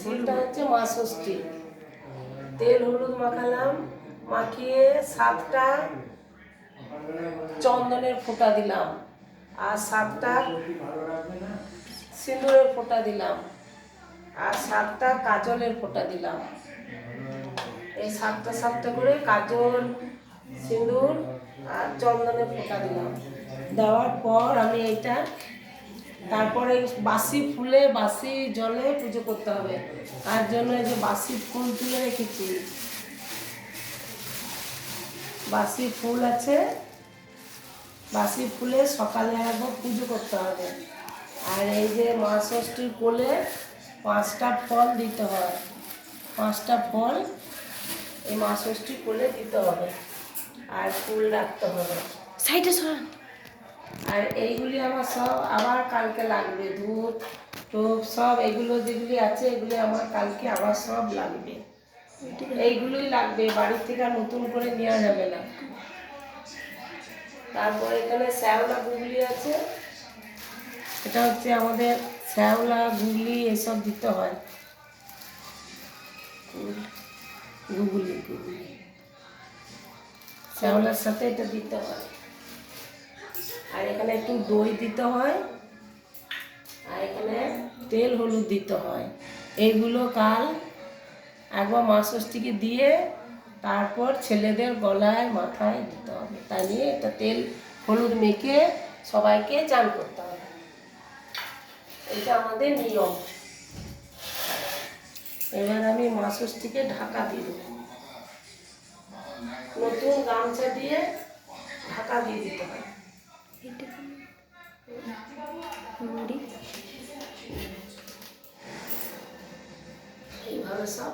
ফুলটা হচ্ছে মা ষষ্ঠী তেল হলুদ মাখালাম, মাখিয়ে সাতটা চন্দনের ফোঁটা দিলাম। আর সাতটা সিঁদুরের ফোঁটা দিলাম। আর সাতটা কাজলের ফোঁটা দিলাম। এই সাতটা সাতটা করে কাজল, সিঁদুর আর চন্দনের ফোঁটা দিলাম। দেওয়ার পর আমি এইটা তারপরে বাসি ফুলে বাসি জলে পুজো করতে হবে। তার জন্য এই যে বাসি ফুল তুলে রেখেছি। বাসি ফুল আছে। বাসি ফুলে সকালে একবার পুজো করতে হবে। আর এই যে মা ষষ্ঠীর কোলে পাঁচটা ফল দিতে হয়। পাঁচটা ফল এই মা ষষ্ঠীর কোলে দিতে হবে। আর ফুল রাখতে হবে। সাইডে সরান। আর এইগুলি আমার সব আবার কালকে লাগবে দুধ টোপ সব এগুলো যেগুলি আছে, এগুলি আমার কালকে আবার সব লাগবে। এইগুলোই লাগবে বাড়ি থেকে আর নতুন করে নেওয়া যাবে না। তারপরে এখানে শ্যাওলা গুগলি আছে। এটা হচ্ছে আমাদের শ্যাওলা, গুগলি, এসব দিতে হয়। গুগলি গুগলি। শ্যাওলার সাথে এটা দিতে হয়। আর এখানে একটু দই দিতে হয়। আর এখানে তেল হলুদ দিতে হয়। এইগুলো কাল একবার মা ষষ্ঠীকে দিয়ে তারপর ছেলেদের গলায়, মাথায় দিতে হবে। তাই নিয়ে এটা তেল হলুদ মেখে সবাইকে চান করতে হবে। এটা আমাদের নিয়ম। এবার আমি মা ষষ্ঠীকে ঢাকা দিয়ে দেবো। নতুন গামছা দিয়ে ঢাকা দিয়ে দিতে হয় মুড়ি এইভাবে সব